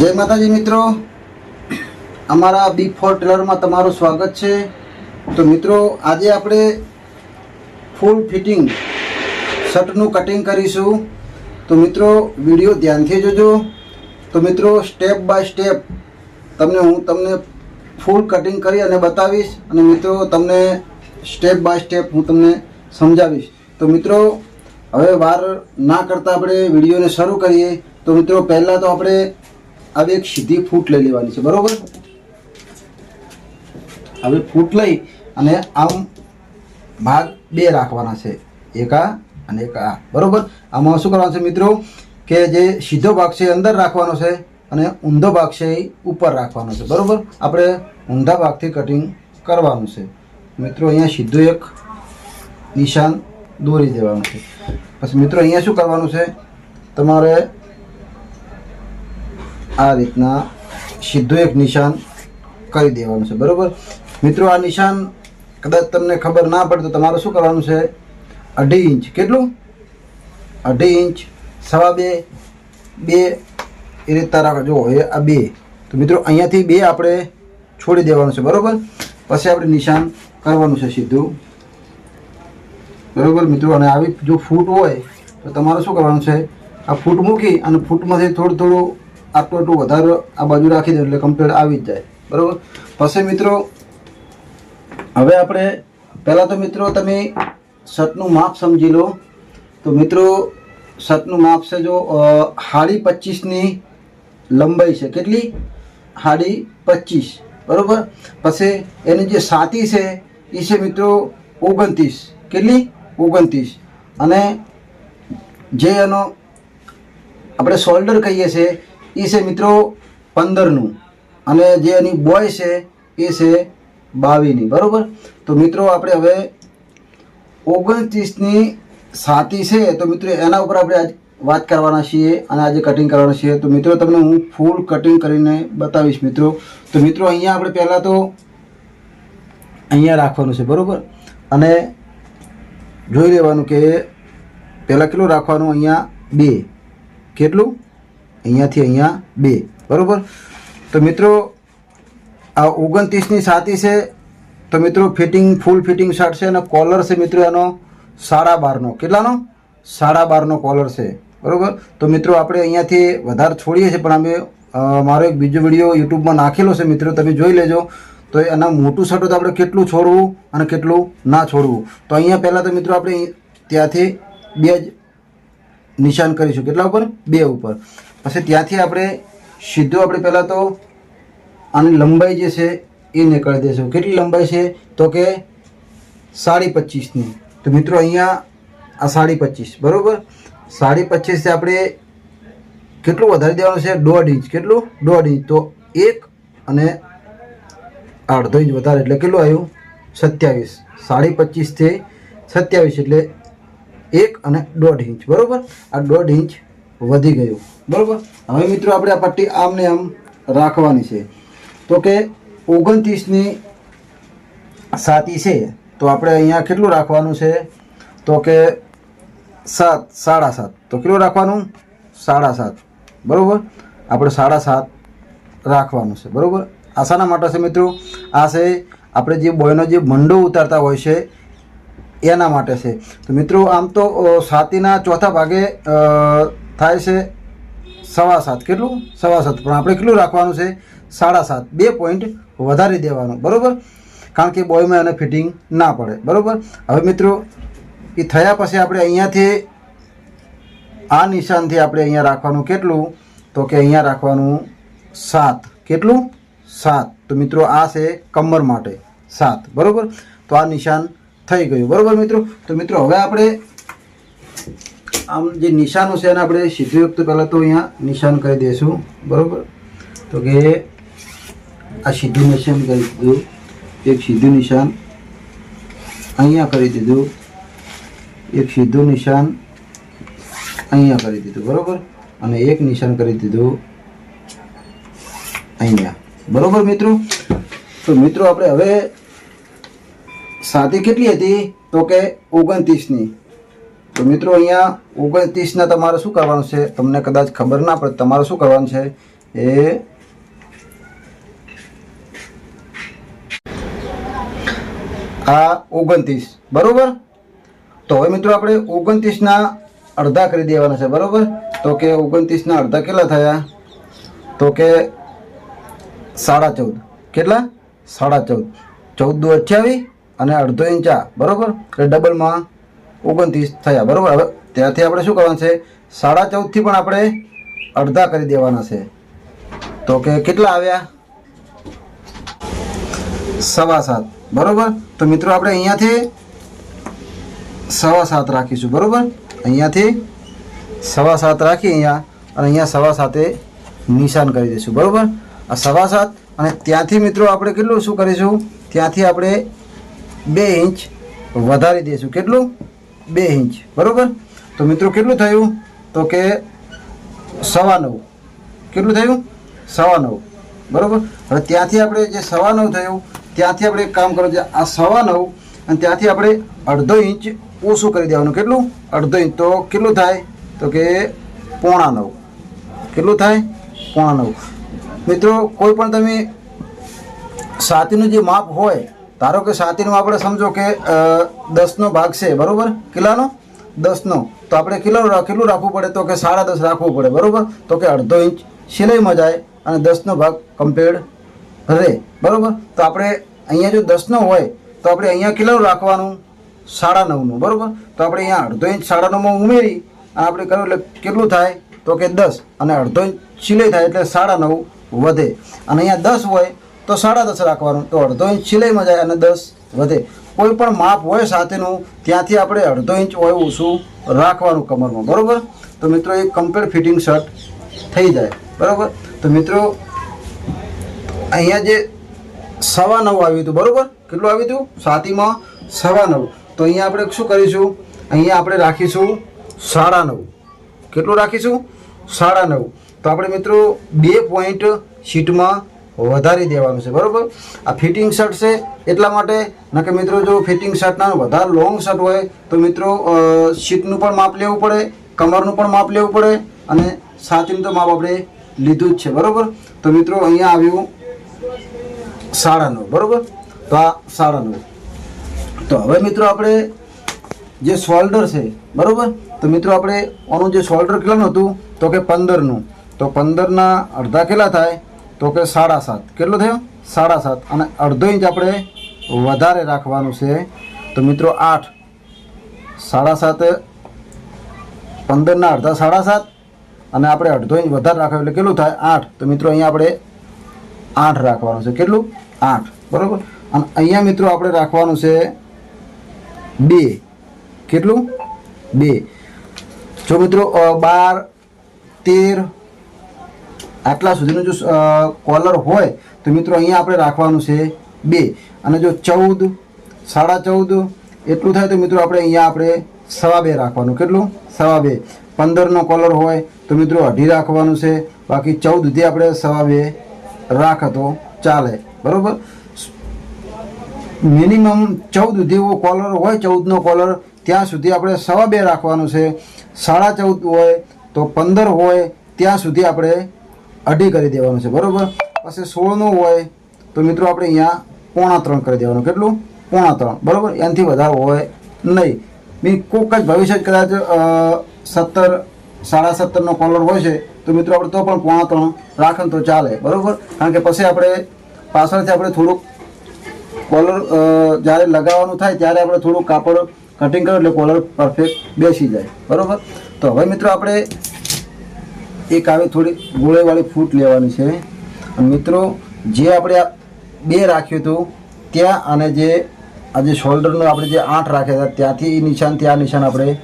જય માતાજી મિત્રો. અમારા બિગ ફોર ટેલરમાં તમારું સ્વાગત છે. તો મિત્રો, આજે આપણે ફૂલ ફિટિંગ શર્ટનું કટિંગ કરીશું. તો મિત્રો, વીડિયો ધ્યાનથી જોજો. તો મિત્રો સ્ટેપ બાય સ્ટેપ તમને હું તમને ફૂલ કટિંગ કરી અને બતાવીશ. અને મિત્રો, તમને સ્ટેપ બાય સ્ટેપ હું તમને સમજાવીશ. તો મિત્રો હવે વાર ના કરતાં આપણે વિડીયોને શરૂ કરીએ, તો મિત્રો પહેલાં તો આપણે આવી એક સીધી ફૂટ લઈ લેવાની છે, બરોબર? હવે ફૂટ લઈ અને આમ ભાગ બે રાખવાના છે, એક આ અને એક આ, બરોબર? આમાં શું કરવાનું છે મિત્રો? કે જે સીધો ભાગ છે અંદર રાખવાનો છે અને ઊંધો ભાગ છે એ ઉપર રાખવાનો છે, બરાબર? આપણે ઊંધા ભાગથી કટિંગ કરવાનું છે. મિત્રો, અહીંયા સીધું એક નિશાન દોરી દેવાનું છે. પછી મિત્રો, અહીંયા શું કરવાનું છે? તમારે આ રીતના સીધું એક નિશાન કરી દેવાનું છે, બરાબર? મિત્રો, આ નિશાન કદાચ તમને ખબર ના પડે તો તમારે શું કરવાનું છે? અઢી ઇંચ. કેટલું? અઢી ઇંચ. સવા બે. બે. એ રીતના રાખો. જો એ આ બે. તો મિત્રો, અહીંયાથી બે આપણે છોડી દેવાનું છે, બરાબર? પછી આપણે નિશાન કરવાનું છે સીધું. બરોબર મિત્રો? અને આવી જો ફૂટ હોય, તો તમારે શું કરવાનું છે? આ ફૂટ મૂકી અને ફૂટમાંથી થોડું થોડું આટલું આટલું વધારે આ બાજુ રાખી દો એટલે કમ્પ્લીટ આવી જ જાય. બરાબર? પછી મિત્રો, હવે આપણે, પહેલાં તો મિત્રો તમે શર્ટનું માપ સમજી લો. તો મિત્રો શર્ટનું માપ છે જો હાડી પચીસની લંબાઈ છે. કેટલી? હાડી પચીસ બરાબર? પછી એની જે સાતી છે એ છે મિત્રો ઓગણત્રીસ. કેટલી? ઓગણત્રીસ. અને જે એનો આપણે શોલ્ડર કહીએ છીએ એ છે મિત્રો પંદરનું. અને જે એની બોય છે, એ છે બાવીની. બરાબર? તો મિત્રો આપણે હવે ઓગણત્રીસની સાતી છે, તો મિત્રો એના ઉપર આપણે આજ વાત કરવાના છીએ અને આજે કટિંગ કરવાના છીએ. તો મિત્રો તમને હું ફૂલ કટિંગ કરીને બતાવીશ મિત્રો. તો મિત્રો અહીંયા આપણે પહેલાં તો અહીંયા રાખવાનું છે, બરાબર? અને જોઈ લેવાનું કે પહેલાં કેટલું રાખવાનું? અહીંયા બે. કેટલું? અહીંયાથી અહીંયા બે. બરાબર? તો મિત્રો, આ ઓગણત્રીસની સાતી છે. તો મિત્રો, ફિટિંગ, ફૂલ ફિટિંગ શર્ટ છે અને કોલર છે મિત્રો એનો સાડા બારનો. કેટલાનો? સાડા બારનો કોલર છે. બરાબર? તો મિત્રો, આપણે અહીંયાથી વધારે છોડીએ છીએ, પણ અમે મારો એક બીજો વીડિયો યુટ્યુબમાં નાખેલો છે, મિત્રો. તમે જોઈ લેજો. તો એના મોટું શર્ટ તો આપણે કેટલું છોડવું અને કેટલું ના છોડવું? તો અહીંયા પહેલાં તો મિત્રો આપણે ત્યાંથી બે જ નિશાન કરીશું. કેટલા ઉપર? બે ઉપર. પછી ત્યાંથી આપણે સીધું આપણે પહેલાં તો આની લંબાઈ જે છે એ નીકળી દઈશું. કેટલી લંબાઈ છે? તો કે સાડી પચીસની. તો મિત્રો અહીંયા આ સાડી પચીસ. બરાબર? સાડી પચીસથી આપણે કેટલું વધારી દેવાનું છે? દોઢ ઇંચ. કેટલું? દોઢ ઇંચ. તો એક અને અડધો ઇંચ વધારે. એટલે કેટલું આવ્યું? સત્યાવીસ. સાડી પચીસથી સત્યાવીસ એટલે એક અને દોઢ ઇંચ. બરાબર? આ દોઢ ઇંચ વધી ગયું. બરાબર? હવે મિત્રો આપણે આ પટ્ટી આમને આમ રાખવાની છે. તો કે ઓગણત્રીસની સાતી છે. તો આપણે અહીંયા કેટલું રાખવાનું છે? તો કે સાત, સાડા સાત. તો કેટલું રાખવાનું? સાડા સાત. બરાબર? આપણે સાડા સાત રાખવાનું છે. બરાબર? આ શાના માટે છે મિત્રો, આ છે આપણે જે બોયનો જે મંડો ઉતારતા હોય છે, એના માટે છે. તો મિત્રો, આમ તો સાતીના ચોથા ભાગે થાય છે સવા સાત. કેટલું? સવા સાત. પણ આપણે કેટલું રાખવાનું છે? સાડા સાત. બે પોઈન્ટ વધારી દેવાનું. બરાબર? કારણ કે બોયમાં એને ફિટિંગ ના પડે. બરાબર? હવે મિત્રો, એ થયા પછી આપણે અહીંયાથી, આ નિશાનથી આપણે અહીંયા રાખવાનું કેટલું? તો કે અહીંયા રાખવાનું સાત. કેટલું? સાત. તો મિત્રો આ છે કમર માટે સાત. બરાબર? તો આ નિશાન થઈ ગયું. બરાબર મિત્રો? તો મિત્રો હવે આપણે આમ જે નિશાનો છે એને આપણે સીધું વખત પહેલાં તો અહીંયા નિશાન કરી દઈશું. બરાબર? તો કે આ સીધું નિશાન કરી દીધું. એક સીધું નિશાન અહીંયા કરી દીધું. એક સીધું નિશાન અહીંયા કરી દીધું. બરાબર? અને એક નિશાન કરી દીધું અહીંયા. બરોબર મિત્રો? તો મિત્રો આપણે હવે સાદી કેટલી હતી? તો કે ઓગણત્રીસની. તો મિત્રો અહીંયા ઓગણત્રીસના તમારે શું કરવાનું છે? તમને કદાચ ખબર ના પડે, તમારે શું કરવાનું છે? એ આ ઓગણત્રીસ. બરોબર? તો હવે મિત્રો આપણે ઓગણત્રીસના અડધા કરી દેવાના છે, બરોબર? તો કે ઓગણત્રીસના અડધા કેટલા થયા? તો કે સાડા ચૌદ. કેટલા? સાડા ચૌદ. ચૌદ દુ અઠ્યાવીસ અને અડધો ઇંચ બરોબર? એટલે ડબલમાં ઓગણત્રીસ થયા. બરાબર? હવે ત્યાંથી આપણે શું કરવાનું છે? સાડા ચૌદથી પણ આપણે અડધા કરી દેવાના છે. તો કે કેટલા આવ્યા? સવા સાત. બરાબર? તો મિત્રો આપણે અહીંયાથી સવા સાત રાખીશું. બરાબર? અહીંયાથી સવા સાત રાખી અહીંયા અને અહીંયા સવા સાતે નિશાન કરી દઈશું. બરોબર? સવા સાત. અને ત્યાંથી મિત્રો આપણે કેટલું શું કરીશું? ત્યાંથી આપણે બે ઇંચ વધારી દઈશું. કેટલું? બે ઇંચ. બરાબર? તો મિત્રો કેટલું થયું? તો કે સવા નવ. કેટલું થયું? સવા નવ. બરાબર? હવે ત્યાંથી આપણે જે સવા નવ થયું, ત્યાંથી આપણે એક કામ કરવું છે. આ સવા નવ અને ત્યાંથી આપણે અડધો ઇંચ ઓછું કરી દેવાનું. કેટલું? અડધો ઇંચ. તો કેટલું થાય? તો કે પોણા નવ. કેટલું થાય? પોણા નવ. મિત્રો, કોઈ પણ તમે સાતીનું જે માપ હોય, ધારો કે સાતીનું આપણે સમજો કે દસનો ભાગ છે, બરાબર? કિલ્લાનો? દસનો. તો આપણે કિલ્લો રા- કેટલું રાખવું પડે તો કે સાડા દસ રાખવું પડે, બરાબર? તો કે અડધો ઇંચ. સિલાઈમાં જાય અને દસનો ભાગ કમ્પેર્ડ રહે, બરાબર? તો આપણે અહીંયા જો દસનો હોય, તો આપણે અહીંયા કેટલું રાખવાનું, સાડા નવનું, બરાબર? તો આપણે અહીંયા અડધો ઇંચ સાડા નવમાં ઉમેરી અને આપણે કર્યું એટલે કેટલું થાય? તો કે દસ. અને અડધો ઇંચ સિલાઈ થાય એટલે સાડા નવ. વધે. અને અહીંયા દસ હોય તો સાડા દસ રાખવાનું. તો અડધો ઇંચ સિલાઈમાં જાય અને દસ વધે. કોઈ પણ માપ હોય સાથેનું, ત્યાંથી આપણે અડધો ઇંચ હોય ઓછું રાખવાનું કમરમાં. બરાબર? તો મિત્રો એ કમ્પ્લીટ ફિટિંગ શર્ટ થઈ જાય. બરાબર? તો મિત્રો, અહીંયા જે સવા નવ આવ્યું હતું, બરાબર? કેટલું આવ્યું હતું? સાતીમાં સવા નવ. તો અહીંયા આપણે શું કરીશું? અહીંયા આપણે રાખીશું સાડા નવ. કેટલું રાખીશું? સાડા નવ. તો આપણે મિત્રો બે પોઈન્ટ શીટમાં વધારી દેવાનું છે, બરાબર? આ ફિટિંગ શર્ટ છે, એટલા માટે નકે મિત્રો જો ફિટિંગ શર્ટના વધારે લોંગ શર્ટ હોય, તો મિત્રો શીટનું પણ માપ લેવું પડે, કમરનું પણ માપ લેવું પડે, અને છાતીનું તો માપ આપણે લીધું જ છે, બરાબર? તો મિત્રો અહીંયા આવ્યું સાડા બરોબર? તો આ સાડા તો હવે મિત્રો આપણે જે શોલ્ડર છે, બરાબર? તો મિત્રો આપણે આનું જે શોલ્ડર કેટલાનું હતું, તો કે પંદરનું. તો પંદરના અડધા કેટલા થાય? તો કે સાડા સાત. કેટલું થયું? સાડા સાત. અને અડધો ઇંચ આપણે વધારે રાખવાનું છે. તો મિત્રો આઠ. સાડા સાત. પંદરના અડધા સાડા સાત. અને આપણે અડધો ઇંચ વધારે રાખ્યો એટલે કેટલું થાય? આઠ. તો મિત્રો અહીંયા આપણે આઠ રાખવાનું છે. કેટલું? આઠ. બરાબર? અને અહીંયા મિત્રો આપણે રાખવાનું છે બે. કેટલું? બે. જો મિત્રો બાર, તેર આટલા સુધીનું જો કોલર હોય, તો મિત્રો અહીંયા આપણે રાખવાનું છે બે. અને જો ચૌદ, સાડા ચૌદ, એટલું થાય તો મિત્રો આપણે અહીંયા આપણે સવા બે રાખવાનું. કેટલું? સવા બે. પંદરનો કોલર હોય, તો મિત્રો અઢી રાખવાનું છે. બાકી ચૌદ સુધી આપણે સવા બે રાખ તો ચાલે. બરાબર? મિનિમમ ચૌદ સુધી કોલર હોય, ચૌદનો કોલર ત્યાં સુધી આપણે સવા બે રાખવાનું છે. સાડા ચૌદ હોય, તો પંદર હોય, ત્યાં સુધી આપણે અઢી કરી દેવાનું છે, બરાબર? પછી સોળનું હોય તો મિત્રો આપણે અહીંયા પોણા ત્રણ કરી દેવાનું. કેટલું? પોણા ત્રણ, બરાબર? એનાથી વધારે હોય નહીં. મીન કોઈક જ ભવિષ્ય કદાચ સત્તર, સાડા સત્તરનો કોલર હોય છે, તો મિત્રો આપણે તો પણ પોણા ત્રણ રાખે તો ચાલે, બરાબર? કારણ કે પછી આપણે પાછળથી આપણે થોડુંક કોલર જ્યારે લગાવવાનું થાય ત્યારે આપણે થોડુંક કાપડ કટિંગ કરો એટલે કોલર પરફેક્ટ બેસી જાય, બરાબર? તો હવે મિત્રો આપણે એક આવી થોડી ગોળેવાળી ફૂટ લેવાની છે. મિત્રો, જે આપણે બે રાખ્યું હતું, ત્યાં અને જે, આ જે શોલ્ડરનું આપણે જે આઠ રાખ્યા હતા, ત્યાંથી એ નિશાન, ત્યાં નિશાન આપણે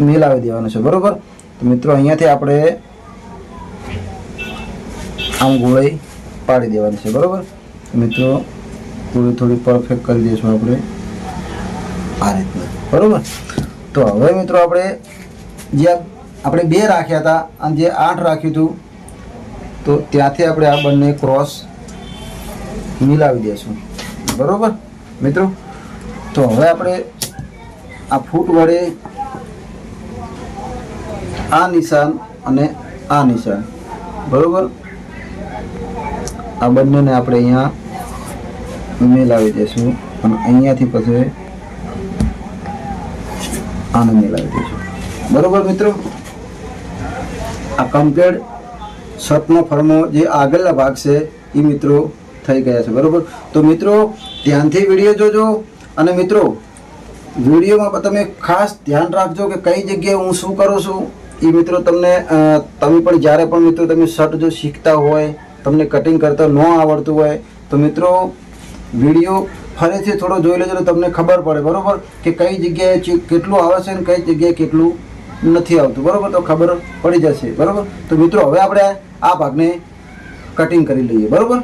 મિલાવી દેવાનું છે. બરાબર? મિત્રો, અહીંયાથી આપણે આમ ગોળાઈ પાડી દેવાની છે. બરાબર? મિત્રો થોડી થોડી પરફેક્ટ કરી દઈશું આપણે આ રીતના. બરાબર? તો હવે મિત્રો, આપણે જે આ આપણે બે રાખ્યા હતા અને જે આઠ રાખ્યું હતું, તો ત્યાંથી આપણે આ બંને ક્રોસ મિલાવી દઈશું. બરોબર? મિત્રો, તો હવે આપણે આ ફૂટ વડે આ નિશાન અને આ નિશાન. બરોબર? આ બંનેને આપણે અહીંયા મિલાવી દઈશું અને અહીંયાથી પછી આને મેલાવી દઈશું. બરોબર મિત્રો? આ કમ્પ્લેટ છતનો ફરમો જે આગળના ભાગ છે, એ મિત્રો થઈ ગયા છે, બરાબર? તો મિત્રો, ધ્યાનથી વીડિયો જોજો, અને મિત્રો, વિડીયોમાં તમે ખાસ ધ્યાન રાખજો કે કઈ જગ્યાએ હું શું કરું છું, એ મિત્રો તમને તમે પણ જ્યારે પણ મિત્રો તમે શર્ટ જો શીખતા હોય, તમને કટિંગ કરતા ન આવડતું હોય, તો મિત્રો, વીડિયો ફરીથી થોડો જોઈ લેજો તમને ખબર પડે, બરાબર? કે કઈ જગ્યાએ કેટલું આવે છે અને કઈ જગ્યાએ કેટલું નથી આવતું. બરોબર? તો ખબર પડી જશે. બરોબર? તો મિત્રો, હવે આપણે આ ભાગને કટિંગ કરી લઈએ. બરોબર?